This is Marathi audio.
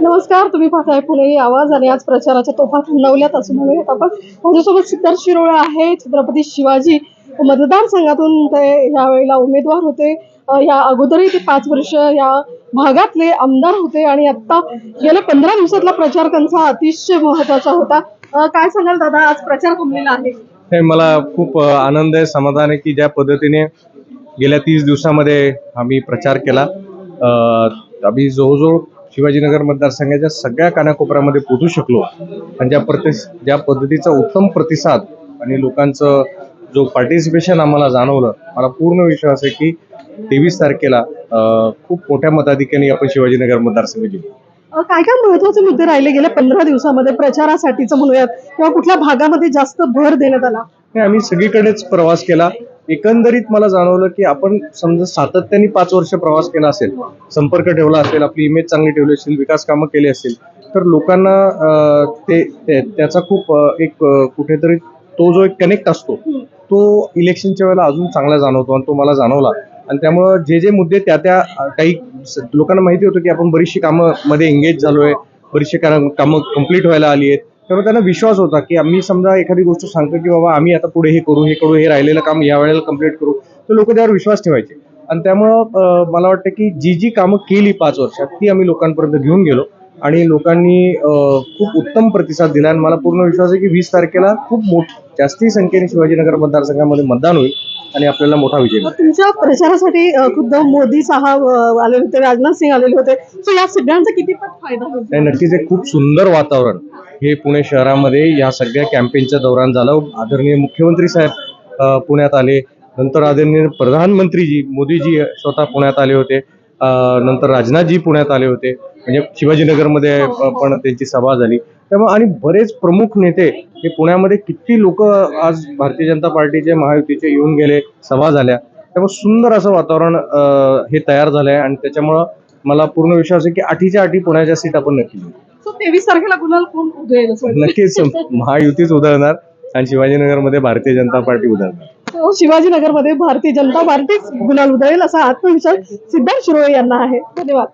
नमस्कार तुम्ही पाहताय पुणे आवाज आणि आज प्रचाराच्या तोफा थंडवल्यात असं म्हणूयात आपण. माझ्यासोबत सिद्धार्थ शिरोळे आहे छत्रपती शिवाजी मतदारसंघातून ते यावेळेला उमेदवार होते. या अगोदरही ते पाच वर्ष या भागातले आमदार होते आणि आता गेल्या पंधरा दिवसातला प्रचार त्यांचा अतिशय महत्त्वाचा होता. काय सांगाल दादा आज प्रचार थांबलेला आहे? हे मला खूप आनंद आहे समाधान आहे की ज्या पद्धतीने गेल्या तीस दिवसामध्ये आम्ही प्रचार केला. आम्ही जवळजवळ शिवाजीनगर मतदारसंघाच्या सगळ्या कानाकोपऱ्यामध्ये पोहोचू शकलो. आणि ज्या प्रति ज्या पद्धतीचा उत्तम प्रतिसाद आणि लोकांचं जो पार्टिसिपेशन आम्हाला जाणवलं मला पूर्ण विश्वास आहे की तेवीस तारखेला खूप मोठ्या मताधिक्याने आपण शिवाजीनगर मतदारसंघ जिंकू अ, काय काय महत्त्वाचे मुद्दे राहिले गेल्या पंधरा दिवसामध्ये? प्रचारासाठीचं म्हणूयात किंवा कुठल्या भागामध्ये जास्त भर देण्यात आला? हे आम्ही सगळीकडेच प्रवास केला. एकंदरीत मला जाणवलं की आपण समजा सातत्याने पाच वर्ष प्रवास केला असेल संपर्क ठेवला असेल आपली इमेज चांगली ठेवली असेल विकास कामं केली असेल तर लोकांना ते त्याचा खूप एक कुठेतरी तो जो एक कनेक्ट असतो तो इलेक्शनच्या वेळेला अजून चांगला जाणवतो आणि तो मला जाणवला. आणि त्यामुळं जे जे मुद्दे त्या त्या काही लोकांना माहिती होतं की आपण बरीचशी कामं मध्ये एंगेज झालोय बरीचशी कामं कामं कंप्लीट व्हायला आली आहेत. त्यामुळे त्यांना विश्वास होता की आम्ही समजा एखादी गोष्ट सांगतो की बाबा आम्ही आता पुढे हे करू हे करू हे राहिलेलं काम या वेळेला कंप्लीट करू तर लोक त्यावर विश्वास ठेवायचे. आणि त्यामुळं मला वाटतं की जी जी कामं केली पाच वर्षात ती आम्ही लोकांपर्यंत घेऊन गेलो. आणि लोकांनी खूप उत्तम प्रतिसाद दिला. आणि मला पूर्ण विश्वास आहे की वीस तारखेला खूप मोठ जास्ती संख्येने शिवाजीनगर मतदारसंघामध्ये मतदान होईल आणि आपल्याला मोठा विजय तुमच्या प्रचारासाठी खुद्द मोदी साहेब आलेले होते राजनाथ सिंग आलेले होते. सो या सगळ्यांचा कितीपत फायदा होईल. नक्कीच एक खूप सुंदर वातावरण. हे पुणे शहरामध्ये या सगळ्या कॅम्पेनच्या दौरान झालं. आदरणीय मुख्यमंत्री साहेब पुण्यात आले. नंतर आदरणीय प्रधानमंत्रीजी मोदीजी स्वतः पुण्यात आले होते. नंतर राजनाथजी पुण्यात आले होते. म्हणजे शिवाजीनगरमध्ये पण त्यांची सभा झाली. त्यामुळे आणि बरेच प्रमुख नेते हे पुण्यामध्ये किती लोक आज भारतीय जनता पार्टीचे महायुतीचे येऊन गेले सभा झाल्या. त्यामुळे सुंदर असं वातावरण हे तयार झालंय. आणि त्याच्यामुळं मला पूर्ण विश्वास आहे की आठीच्या आठी पुण्याच्या सीट आपण नक्की सो तेवीस तारखेला गुलाल कोण उधळेल असं? नक्कीच महायुतीच उधळणार आणि शिवाजीनगरमध्ये भारतीय जनता पार्टी उधळणार. So, शिवाजीनगरमध्ये भारतीय जनता पार्टीच गुलाल उधळेल असा आत्मविश्वास सिद्धार्थ शिरोळे यांना आहे. धन्यवाद.